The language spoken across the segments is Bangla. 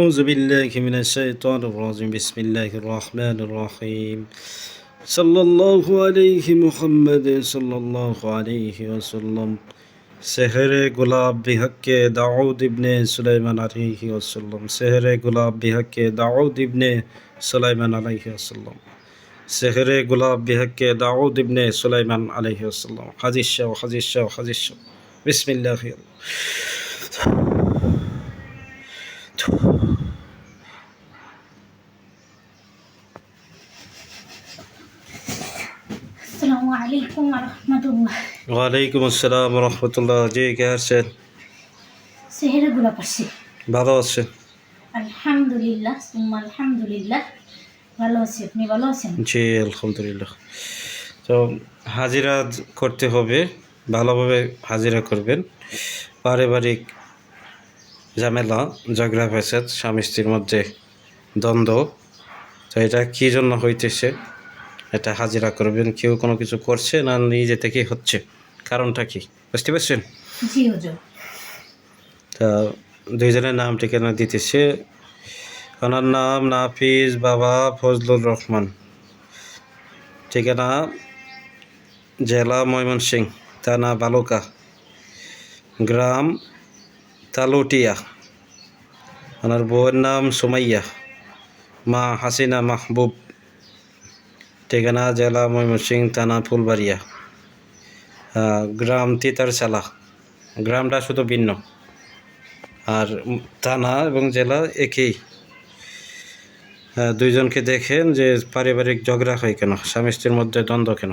أعوذ بالله من الشيطان الرجيم. بسم الله الرحمن الرحيم. صلى الله عليه محمد صلى الله عليه وسلم. سهر غلاب بحق داود ابن سليمان عليه وسلم. سهر غلاب بحق داود ابن سليمان عليه وسلم. سهر غلاب بحق داود ابن سليمان عليه وسلم. حديث شو حديث شو حديث شو. بسم الله الرحمن الرحيم ওয়ালাইকুম আসসালাম রহমতুল্লাহ জি কে আছেন? পারছি ভালো আছেন? আলহামদুলিল্লাহ আলহামদুলিল্লাহ ভালো আছি আপনি ভালো আছেন জি আলহামদুলিল্লাহ তো হাজিরা করতে হবে ভালোভাবে হাজিরা করবেন। পারিবারিক ঝামেলা ঝগড়া ফেসাদ স্বামী স্ত্রীর মধ্যে দ্বন্দ্ব। তো এটা কী জন্য হইতেছে? এটা হাজিরা করবেন কেউ কোনো কিছু করছে না নিজে থেকেই হচ্ছে? কারণটা কি? বুঝতে পারছেন? তা দুইজনের নাম ঠিকানা দিতেছে। ওনার নাম নাফিজ বাবা ফজলুর রহমান। ঠিকানা জেলা ময়মনসিং থানা বালুকা। গ্রাম তালুটিয়া। ওনার বউয়ের নাম সুমাইয়া। মা হাসিনা মাহবুব। ঠিকানা জেলা ময়মনসিং থানা ফুলবাড়িয়া। গ্রাম তিতারচালা গ্রামটা শুধু ভিন্ন। আর থানা এবং জেলা একই। দুইজনকে দেখেন যে পারিবারিক ঝগড়া হয় কেন? স্বামী স্ত্রীর মধ্যে দ্বন্দ্ব কেন?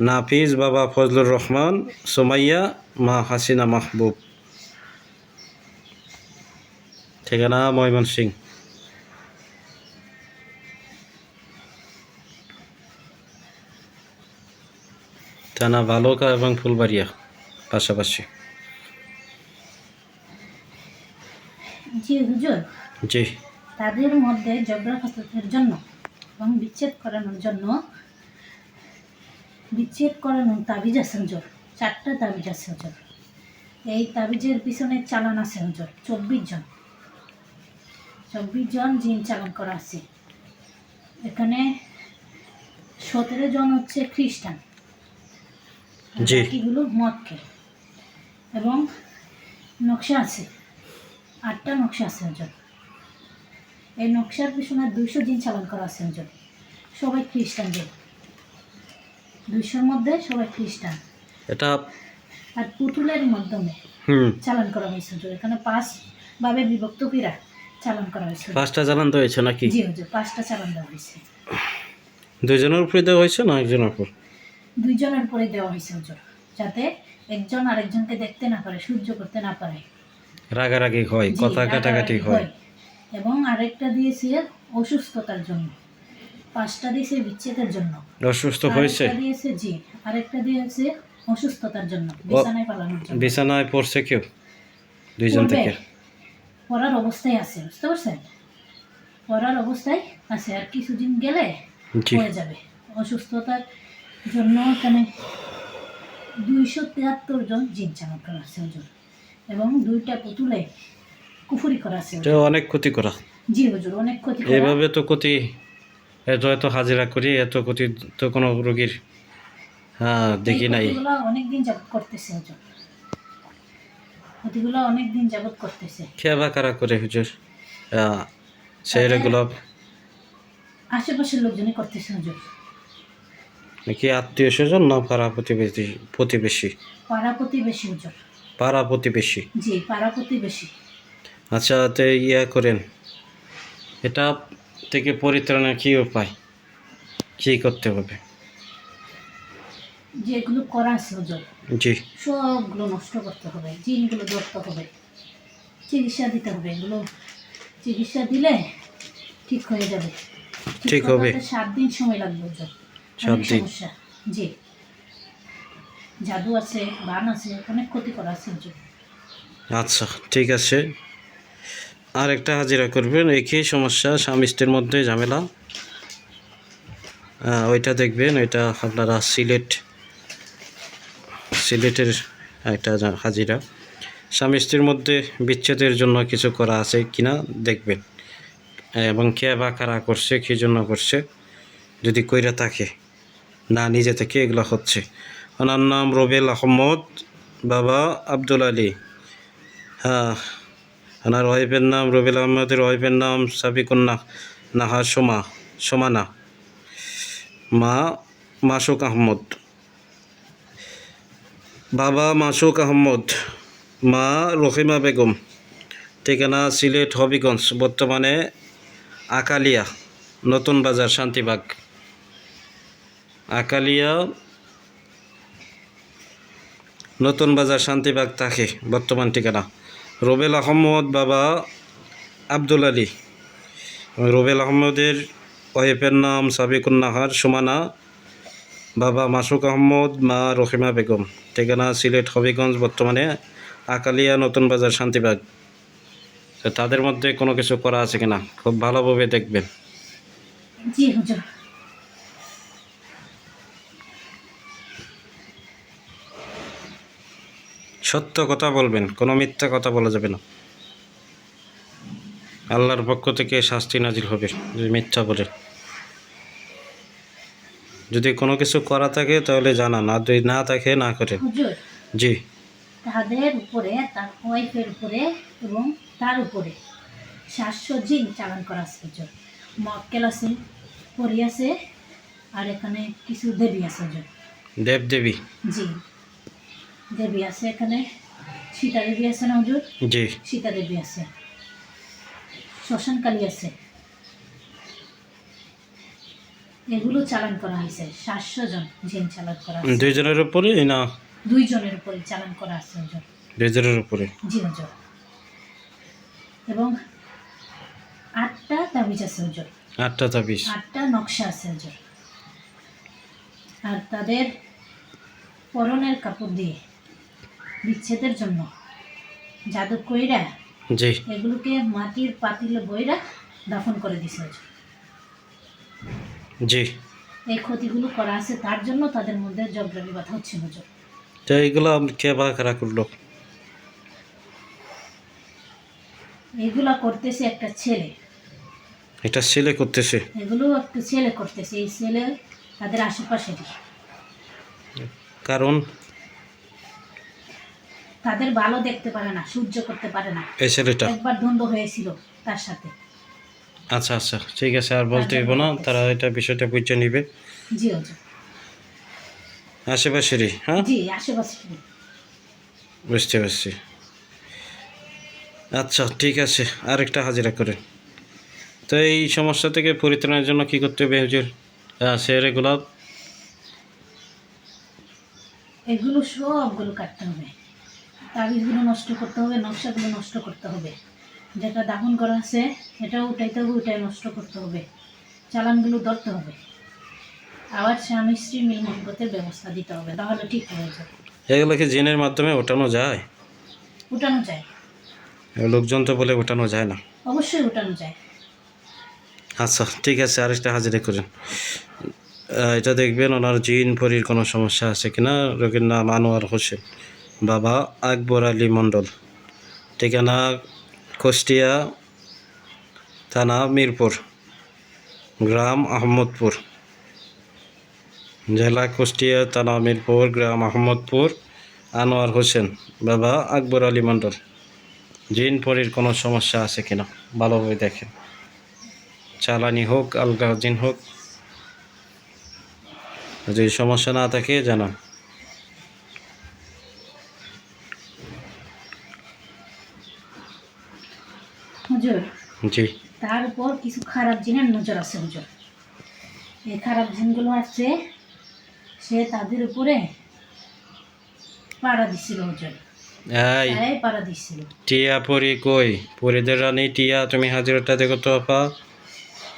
নাফিজ বাবা ফজলুর রহমান সুমাইয়া মা হাসিনা মাহবুব। ঠিকানা ময়মনসিং থানা বালুকা এবং ফুলবাড়িয়া পাশাপাশি। জি হুজুর। জি। তাদের মধ্যে ঝগড়া ফাসাদের জন্য এবং বিচ্ছেদ করানোর জন্য বিচ্ছেদ করানোর তাবিজ আছে হুজুর। চারটা তাবিজ আছে হুজুর। এই তাবিজের পিছনে চালান আছে হুজুর। চব্বিশ জন। চব্বিশ জন জিন চালান করা আছে। এখানে সতেরো জন হচ্ছে খ্রিস্টান। বাকিগুলো মদকে এবং নকশা আছে। আটটা নকশা আছে হুজুর এই নকশার পিছনে দুইশো দিন চালান করা আছে হুজুর সবাই খ্রিস্টান যে দুইশোর মধ্যে সবাই খ্রিস্টান। এটা আর পুতুলের মাধ্যমে চালান করা হয়েছে এখানে পাঁচ ভাবে বিভক্ত কইরা চালান করা হয়েছে পাঁচটা চালান তো হয়েছে নাকি? জি হুজুর পাঁচটা চালান দেওয়া হয়েছে। দুইজনের উপরে দেওয়া হয়েছে না একজনের উপর? দুইজনের উপরে দেওয়া হয়েছে হুজুর যাতে একজন আরেকজনকে দেখতে না পারে সহ্য করতে না পারে। রাগারাগি হয় কথা কাটাকাটি হয়। এবং আরেকটা দিয়েছে অসুস্থতার জন্য। পাঁচটা দিয়েছে বিচ্ছেদের জন্য। অসুস্থ হয়েছে? দিয়েছে জি আরেকটা দিয়েছে অসুস্থতার জন্য বিছানায় পালানোর জন্য। বিছানায় পড়ছে কেউ? দুইজন থেকে? পড়ার অবস্থায় আছে বুঝতে পারছেন? পড়ার অবস্থায় আছে আর কিছুদিন গেলে হয়ে যাবে। অসুস্থতার জন্য এখানে দুইশো তিয়াত্তর জন জিন চালন করা আছে হুজুর এবং দুইটা পুতুলে কুফুরি করা আছে অনেক ক্ষতি করা জি হুজুর অনেক ক্ষতি এভাবে তো ক্ষতি এত এত হাজিরা করি এত ক্ষতি তো কোনো রোগীর হ্যাঁ দেখি নাই। অনেকদিন যাবত করতেছে হুজুর ক্ষতিগুলো অনেকদিন যাবত করতেছে। খেয়া কারা করে হুজুর? সেই গোলাপ? আশেপাশের লোকজনই করতেছে হুজুর। নাকি আত্মীয় স্বজন না পাড়া প্রতিবেশী প্রতিবেশী? পাড়া প্রতিবেশী হুজুর। পাড়া প্রতিবেশী? জি পাড়া প্রতিবেশী। আচ্ছা তো ইয়া করেন। এটা থেকে পরিত্রাণের কী উপায়? কী করতে হবে? যেগুলো করা আছে হুজুর জি। সবগুলো নষ্ট করতে হবে জিনগুলো ধরতে হবে চিকিৎসা দিতে হবে এগুলো চিকিৎসা দিলে ঠিক হয়ে যাবে। ঠিক হবে। সাত দিন সময় লাগবে হুজুর সাত দিন। সমস্যা। জি। জাদু আছে বান আছে অনেক ক্ষতি করা আছে হুজুর আচ্ছা ঠিক আছে। আর একটা হাজিরা করবেন একই সমস্যা স্বামী স্ত্রীর মধ্যে ঝামেলা। ওইটা দেখবেন ওইটা আপনারা সিলেট সিলেটের একটা হাজিরা। স্বামী স্ত্রীর মধ্যে বিচ্ছেদের জন্য কিছু করা আছে কিনা দেখবেন। এবং কে বা কারা করছে, কী জন্য করছে, যদি কইরা থাকে, না নিজে থেকে এগুলো হচ্ছে। ওনার নাম রবেল আহমদ, বাবা আব্দুল আলী। হ্যাঁ ওনার ওয়াইফের নাম রবিল আহমদের ওয়াইফের নাম সাবিকুন্না নাহা সোমা সোমানা। মা মাসুক আহমদ। বাবা মাসুক আহমদ, মা রহিমা বেগম, ঠিকানা সিলেট হবিগঞ্জ, বর্তমানে আকালিয়া, নতুন বাজার, শান্তিবাগ। আকালিয়া, নতুন বাজার, শান্তিবাগ থাকে, বর্তমান ঠিকানা। রবেল আহমদ বাবা আব্দুল আলী। রবেল আহমদের ওয়াইফের নাম সাবিকুন নাহার সুমানা। বাবা মাসুক আহমদ মা রহিমা বেগম। ঠিকানা সিলেট হবিগঞ্জ বর্তমানে আকালিয়া নতুন বাজার শান্তিবাগ। তো তাদের মধ্যে কোনো কিছু করা আছে কিনা? খুব ভালোভাবে দেখবেন। জি হুজুর। সত্য কথা বলবেন কোনো মিথ্যা কথা বলা যাবে না। আল্লাহর পক্ষ থেকে শাস্তি নাজিল হবে যদি মিথ্যা বলে যদি কোনো কিছু করা থাকে তাহলে জানা না যদি না থাকে না করে। জি। তাদের উপরে তার ওয়াইফের উপরে এবং তার উপরে সাতশো জিন চালান করা আছে হুজুর। মক্কেল আছে পরি আছে আর এখানে কিছু দেবী আছে হুজুর। দেব দেবী জি। দেবী আছে এখানে। সীতা দেবী আছে না হুজুর? জি। সীতা দেবী আছে। শ্মশান কালী আছে। এগুলো চালান করা হয়েছে। সাতশো জন জিন চালান করা দুইজনের উপরে? না। দুইজনের উপরে চালান করা আছে দুইজনের উপরে? জি এবং আটটা তাবিজ আছে আটটা তাবিজ। আটটা নকশা আছে আর তাদের পরনের কাপড় দিয়ে বিচ্ছেদের জন্য জাদু কইরা জি। এগুলোকে মাটির পাতিলে বইরা দাফন করে দিছে হুজুর জি। এই ক্ষতিগুলো করা আছে তার জন্য তাদের মধ্যে জগরালি ব্যথা হচ্ছে হুজুর তো এইগুলো কে বা কারা করল? এগুলা করতেছে একটা ছেলে। এটা ছেলে করতেছে? এগুলো একটা ছেলে করতেছে এই ছেলে তাদের আশেপাশেরই কারণ? তাদের ভালো দেখতে পারে না সহ্য করতে পারে না। এই ছেলেটা? একবার দ্বন্দ্ব হয়েছিল তার সাথে। আচ্ছা আচ্ছা। ঠিক আছে আর বলতে হইব না তারা এটা বিষয়টা বুঝে নিবে। জি আশেপাশেরই হ্যাঁ? জি আশেপাশে বুঝতে পারছি। আচ্ছা ঠিক আছে আরেকটা হাজিরা করে। তো এই সমস্যা থেকে পরিত্রাণের জন্য কি করতে হবে হুজুর? সে রেগুলা এগুলো সবগুলো কাটতে হবে। তাবিজগুলো নষ্ট করতে হবে নকশাগুলো নষ্ট করতে হবে। যেটা দাফন করা আছে এটাও উঠাইতে হবে ওটাই নষ্ট করতে হবে। চালানগুলো ধরতে হবে। আবার স্বামী স্ত্রী মিল মহব্বতের ব্যবস্থা দিতে হবে তাহলে ঠিক হয়ে যাবে। এগুলোকে জিনের মাধ্যমে ওঠানো যায়? উঠানো যায়। লোকজন তো বলে ওঠানো যায় না। অবশ্যই উঠানো যায়। আচ্ছা ঠিক আছে আরেকটা হাজিরা করেন। এটা দেখবেন ওনার জিন পরির কোনো সমস্যা আছে কিনা? রোগীর নাম আনোয়ার হোসেন বাবা আকবর আলী মণ্ডল। ঠিকানা কুষ্টিয়া থানা মিরপুর, গ্রাম আহমদপুর। জেলা কুষ্টিয়া থানা মিরপুর, গ্রাম আহমদপুর, আনোয়ার হোসেন, বাবা আকবর আলী মণ্ডল। জিন পরির কোনো সমস্যা আছে কিনা? ভালোভাবে দেখেন। চালানি হোক, আলগা জিন হোক, যদি সমস্যা না থাকে জানান। জি। তার উপর কিছু খারাপ জিনের নজর আছে হুজুর। এই খারাপ জিনগুলো আছে সে তাদের উপরে পাড়া দিছিল হুজুর। এই। পাড়া দিছিল। টিয়া পরি কই? পরিদের রানী টিয়া তুমি হাজিরটা দেখো তো আপা?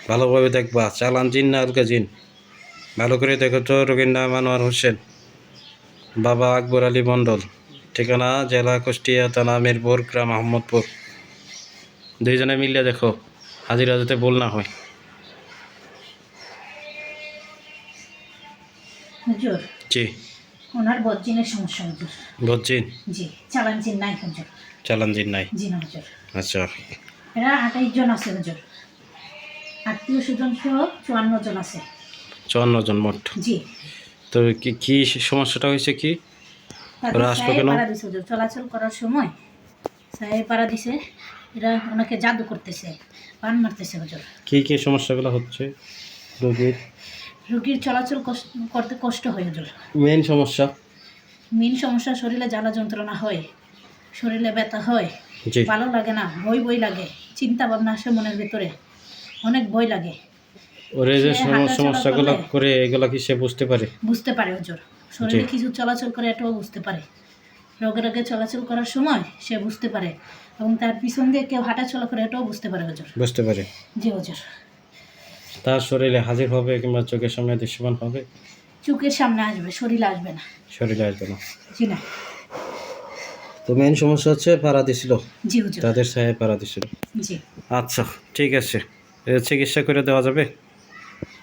ভালোভাবে দেখবা চালান জিন না আলগা জিন? ভালো করে দেখো তো রোগীর নাম আনোয়ার হোসেন। বাবা আকবর আলী মণ্ডল। ঠিকানা জেলা কুষ্টিয়া থানা মিরপুর গ্রাম আহমদপুর। দুইজনে মিলিয়ে দেখো হাজিরা যাতে বল না হয়। হুজুর জি। ওনার বজ্জিনের সমস্যা হুজুর। বলছেন জি চালান জিন নাই হুজুর। চালান দিন নাই? জি না হুজুর। আচ্ছা। এরা আঠাইশ জন আছে হুজুর। আত্মীয় স্বজন সহ চুয়ান্ন জন আছে। চুয়ান্ন জন মোট? জি। তো কি কি সমস্যাটা হয়েছে কি? কেন? পাড়া দিছে হুজুর। চলাচল করার সময় সাহেব পাড়া দিছে। এরা ওনাকে জাদু করতেছে পান মারতেছে হুজুর। কি কি সমস্যাগুলো হচ্ছে রোগীর? রুগীর চলাচল কষ্ট- করতে কষ্ট হয় হুজুর। মেন সমস্যা? মেন সমস্যা শরীরে জ্বালা যন্ত্রণা হয় শরীরে ব্যথা হয় জি। ভালো লাগে না বই বই লাগে চিন্তা ভাবনা আসে মনের ভিতরে অনেক ভয় লাগে। ওরে যে সে হাঁটাচলা সমস্যাগুলো করলে- করে এগুলা কি সে বুঝতে পারে? বুঝতে পারে হুজুর। শরীরে জি। কিছু চলাচল করে এটাও বুঝতে পারে। রোগে রোগে চলাচল করার সময় সে বুঝতে পারে। এবং তার পিছন দিয়ে কেউ হাঁটাচলা করে এটাও বুঝতে পারে হুজুর বুঝতে পারে। জি হুজুর তার শরীরে হাজির হবে কিংবা চোখের সামনে দৃশ্যমান হবে? চোখের সামনে আসবে শরীরে আসবে না। শরীরে আসবে না। জি না। তো মেন সমস্যা হচ্ছে পাড়া দিছিল জি হুজুর তাদের সাহেব পাড়া দিছিল জি। আচ্ছা ঠিক আছে। এ চিকিৎসা করে দেওয়া যাবে?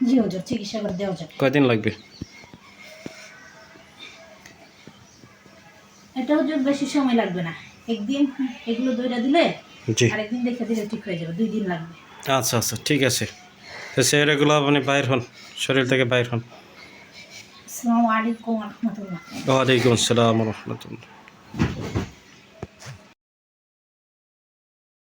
জি হুজুর চিকিৎসা করে দেওয়া যাবে। কয়দিন লাগবে? এটা হুজুর বেশি সময় লাগবে না। একদিন এগুলো দইটা দিলে আরেকদিন দেখে দিলে ঠিক হয়ে যাবে দুই দিন লাগবে। আচ্ছা আচ্ছা ঠিক আছে। তো সেগুলো আপনি বাইর হন শরীর থেকে বাইর হন। আসসালামু আলাইকুম রহমতুল্লাহ। ওয়ালাইকুম আসসালাম রহমতুল্লাহ।